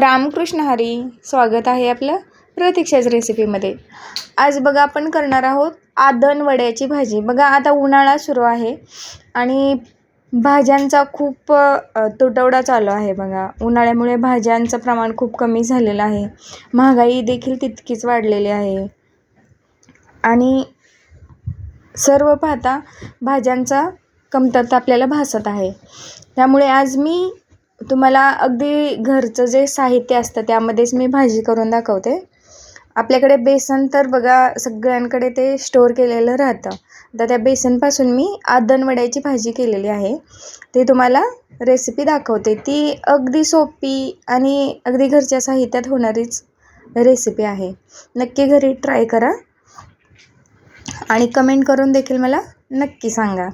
रामकृष्ण हरी. स्वागत आहे आपलं प्रतीक्षाच रेसिपीमध्ये आज बघा आपण करणार आहोत आदन वड्याची भाजी. बघा आता उन्हाळा सुरू आहे आणि भाज्यांचा खूप तुटवडा चालू आहे बघा. उन्हाळ्यामुळे भाज्यांचं प्रमाण खूप कमी झालेलं आहे. महागाई देखील तितकीच वाढलेली आहे. आणि सर्व पाहता भाज्यांचा कमतरता आपल्याला भासत आहे. त्यामुळे आज मी तुम्हाला अगदी घरचं जे साहित्य असतं त्यामध्येच मी भाजी करून दाखवते. आपल्याकडे बेसन तर बघा सगळ्यांकडे ते स्टोअर केलेलं राहतं. तर त्या बेसनपासून मी आदनवड्याची भाजी केलेली आहे. ते तुम्हाला रेसिपी दाखवते. ती अगदी सोपी आणि अगदी घरच्या साहित्यात होणारीच रेसिपी आहे. नक्की घरी ट्राय करा आणि कमेंट करून देखील मला नक्की सांगा.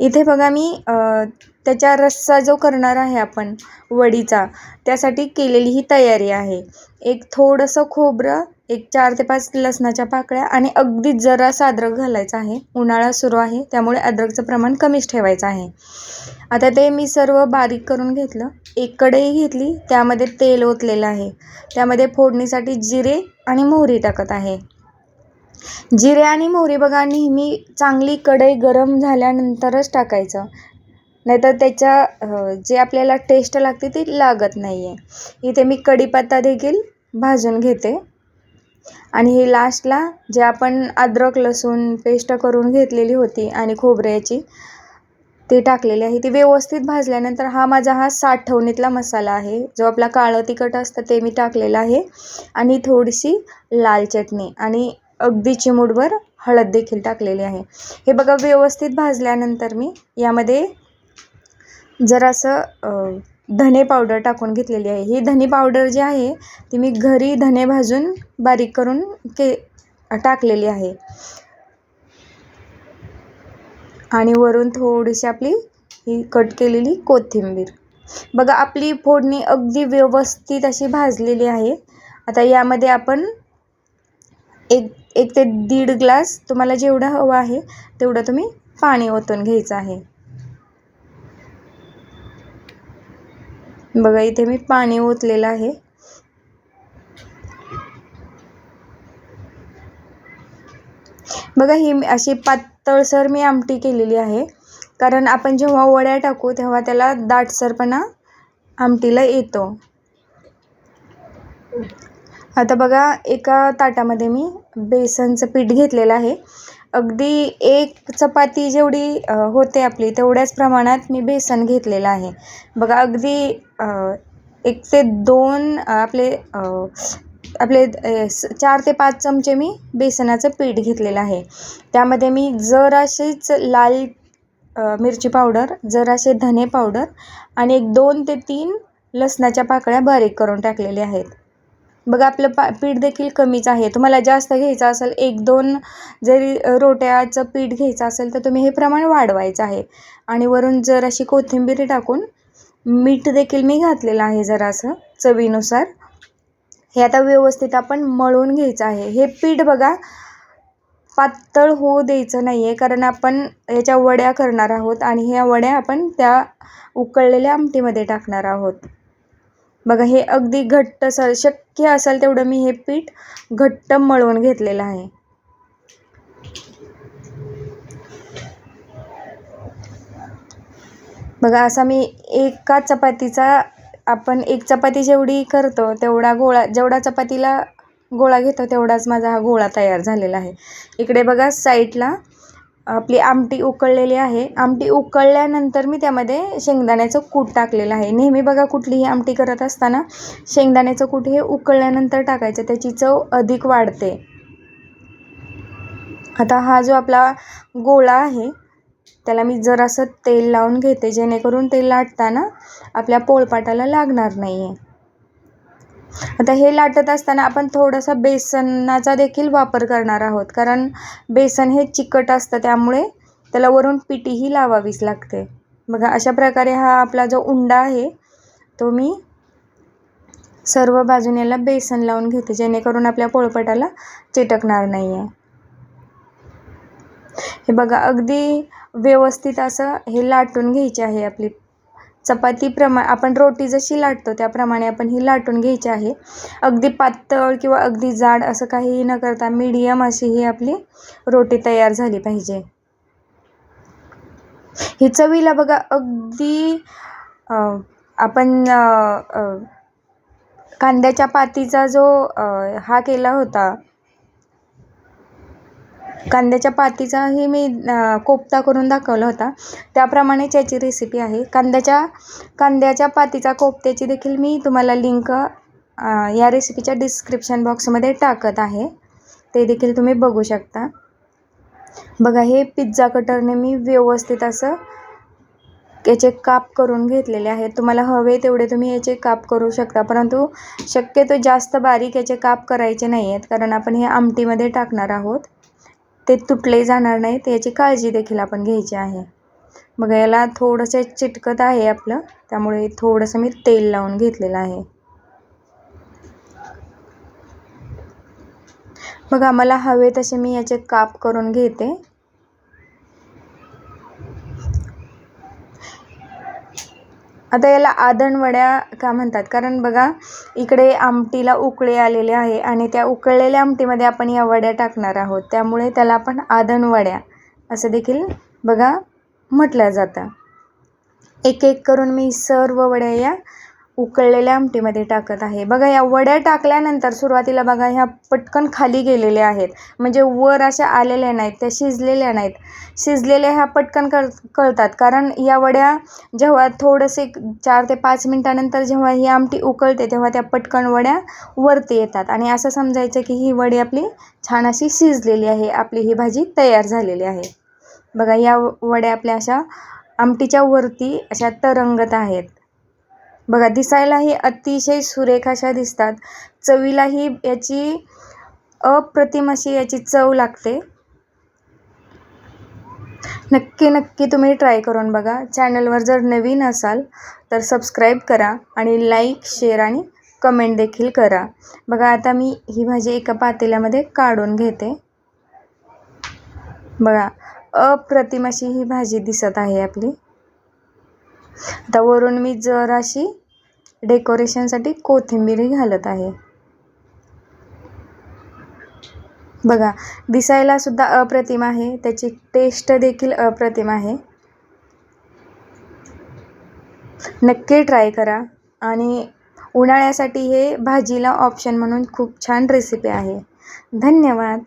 इथे बघा मी त्याच्या रस्सा जो करणार आहे आपण वडीचा त्यासाठी केलेली ही तयारी आहे. एक थोडंसं खोबरं एक चार ते पाच लसणाच्या पाकळ्या आणि अगदी जरासा अद्रक घालायचा आहे. उन्हाळा सुरू आहे त्यामुळे अद्रकचं प्रमाण कमीच ठेवायचं आहे. आता ते मी सर्व बारीक करून घेतलं. एक कढई घेतली त्यामध्ये तेल ओतलेलं आहे. त्यामध्ये फोडणीसाठी जिरे आणि मोहरी टाकत आहे. जिरे आणि मोहरी बघा नेहमी चांगली कढई गरम झाल्यानंतरच टाकायचं. नाहीतर त्याच्या जे आपल्याला टेस्ट लागते ती लागत नाही आहे इथे मी कढीपत्ता देखील भाजून घेते. आणि हे लास्टला जे आपण अद्रक लसूण पेस्ट करून घेतलेली होती आणि खोबऱ्याची ती टाकलेली आहे. ती व्यवस्थित भाजल्यानंतर हा माझा हा साठवणीतला मसाला आहे. जो आपला काळं तिखट असतं ते मी टाकलेलं आहे. आणि थोडीशी लाल चटणी आणि अगदी चिमूटभर हळद देखील टाकलेली आहे. हे बघा व्यवस्थित भाजल्यानंतर मी यामध्ये जरासं अ, धने पावडर टाकून घेतलेली आहे. ही धने पावडर जी आहे ती मी घरी धने भाजून बारीक करून के टाकलेली आहे. आणि वरून थोडीशी आपली ही कट केलेली कोथिंबीर. बघा आपली फोडणी अगदी व्यवस्थित अशी भाजलेली आहे. आता यामध्ये आपण एक एक ते दीड ग्लास तुम्हाला जेवढं हवं आहे तेवढं तुम्ही पाणी ओतून घ्यायचं आहे. बघा इथे मी पाणी ओतलेलं आहे. बघा ही अशी पातळसर मी आमटी केलेली आहे. कारण आपण जेव्हा वड्या टाकू तेव्हा त्याला दाटसरपणा आमटीला येतो. आता बघा एका ताटामध्ये मी बेसनचं पीठ घेतलेलं आहे. अगदी एक चपाती जेवढी होते आपली तेवढ्याच प्रमाणात मी बेसन घेतलेलं आहे. बघा अगदी एक ते दोन आपले आपले स- चार ते पाच चमचे मी बेसनाचं पीठ घेतलेलं आहे. त्यामध्ये मी जराशीच लाल मिरची पावडर जरासे धने पावडर आणि एक दोन ते तीन लसणाच्या पाकळ्या बारीक करून टाकलेल्या आहेत. बघा आपलं पा पीठ देखील कमीच आहे. तुम्हाला जास्त घ्यायचं असेल एक दोन जरी रोट्याचं पीठ घ्यायचं असेल तर तुम्ही हे प्रमाण वाढवायचं आहे. आणि वरून जर अशी कोथिंबीर टाकून मीठ देखील मी घातलेलं आहे जरासं चवीनुसार. हे आता व्यवस्थित आपण मळून घ्यायचं आहे. हे पीठ बघा पातळ होऊ द्यायचं नाही आहे कारण आपण याच्या वड्या करणार आहोत आणि ह्या वड्या आपण त्या उकळलेल्या आमटीमध्ये टाकणार आहोत. बघा हे अगदी घट्ट स शक्य असेल तेवढं मी हे पीठ घट्ट मळवून घेतलेलं आहे. बघा असा मी एका चपातीचा आपण एक चपाती जेवढी करतो तेवढा गोळा जेवढा चपातीला गोळा घेतो तेवढाच माझा हा गोळा तयार झालेला आहे. इकडे बघा साईडला आपली आमटी उकळलेली आहे. आमटी उकळल्यानंतर मी त्यामध्ये शेंगदाण्याचं कूट टाकलेलं आहे. नेहमी बघा कुठलीही आमटी करत असताना शेंगदाण्याचं कूट हे उकळल्यानंतर टाकायचं. त्याची चव अधिक वाढते. आता हा जो आपला गोळा आहे त्याला मी जरासं तेल लावून घेते. जेणेकरून ते लाटताना आपल्या पोळपाटाला लागणार नाही आहे आता हे लाटत असताना आपण थोडंसं बेसनाचा देखील वापर करणार आहोत. कारण बेसन हे चिकट असतं त्यामुळे त्याला वरून पिठीही लावावीच लागते. बघा अशा प्रकारे हा आपला जो उंडा आहे तो मी सर्व बाजूनेला याला बेसन लावून घेते जेणेकरून आपल्या पोळपटाला चिटकणार नाही आहे हे बघा अगदी व्यवस्थित असं हे लाटून घ्यायचे आहे आपली चपातीप्रमा आपण रोटी जशी लाटतो त्याप्रमाणे आपण ही लाटून घ्यायची आहे. अगदी पातळ किंवा अगदी जाड असं काहीही न करता मीडियम अशी ही आपली रोटी तयार झाली पाहिजे. ही चवीला बघा अगदी आपण कांद्याच्या पातीचा जो हा केला होता कांद्याच्या पातीचाही मी कोफ्ता करून दाखवला होता. त्याप्रमाणेच याची रेसिपी आहे. कांद्याच्या कांद्याच्या पातीचा कोफ्त्याची देखील मी तुम्हाला लिंक या रेसिपीच्या डिस्क्रिप्शन बॉक्समध्ये टाकत आहे. ते देखील तुम्ही बघू शकता. बघा हे पिझ्झा कटरने मी व्यवस्थित असं याचे काप करून घेतलेले आहेत. तुम्हाला हवे तेवढे तुम्ही याचे काप करू शकता परंतु शक्यतो जास्त बारीक याचे काप करायचे नाही आहेत कारण आपण हे आमटीमध्ये टाकणार आहोत. ते तुटले जाणार नाहीत याची काळजी देखील आपण घ्यायची आहे. मग याला थोडंसं चिटकत आहे आपलं त्यामुळे थोडंसं मी तेल लावून घेतलेलं आहे. बघा मला हवे तसे मी याचे काप करून घेते. आता याला आदणवड्या का म्हणतात? कारण बघा इकडे आमटीला उकळे आलेले आहे आणि त्या उकळलेल्या आमटीमध्ये आपण या वड्या टाकणार आहोत. त्यामुळे त्याला आपण आदणवड्या असं देखील बघा म्हटलं जातं. एक एक करून मी सर्व वड्या या उकळलेल्या आमटीमध्ये टाकत आहे. बघा या वड्या टाकल्यानंतर सुरुवातीला बघा ह्या पटकन खाली गेलेल्या आहेत. म्हणजे वर अशा आलेल्या नाहीत त्या शिजलेल्या नाहीत. शिजलेल्या ह्या पटकन कळ कळतात. कारण या वड्या जेव्हा थोडंसे चार ते पाच मिनटानंतर जेव्हा ही आमटी उकळते तेव्हा त्या पटकन वड्या वरती येतात. आणि असं समजायचं की ही वडी आपली छान अशी शिजलेली आहे. आपली ही भाजी तयार झालेली आहे. बघा या वड्या आपल्या अशा आमटीच्या वरती अशा तरंगत आहेत. बघा दिसायलाही अतिशय सुरेख अशा दिसतात. चवीलाही याची अप्रतिम अशी याची चव लागते. नक्की नक्की तुम्ही ट्राय करून बघा. चॅनलवर जर नवीन असाल तर सबस्क्राईब करा आणि लाईक शेअर आणि कमेंट देखील करा. बघा आता मी ही भाजी एका पातेल्यामध्ये काढून घेते. बघा अप्रतिम अशी ही भाजी दिसत आहे आपली. आता वरून मी जराशी डेकोरेशनसाठी कोथिंबीरी घालत आहे. बघा दिसायला सुद्धा अप्रतिम आहे. त्याची टेस्ट देखील अप्रतिम आहे. नक्की ट्राय करा. आणि उन्हाळ्यासाठी हे भाजीला ऑप्शन म्हणून खूप छान रेसिपी आहे. धन्यवाद.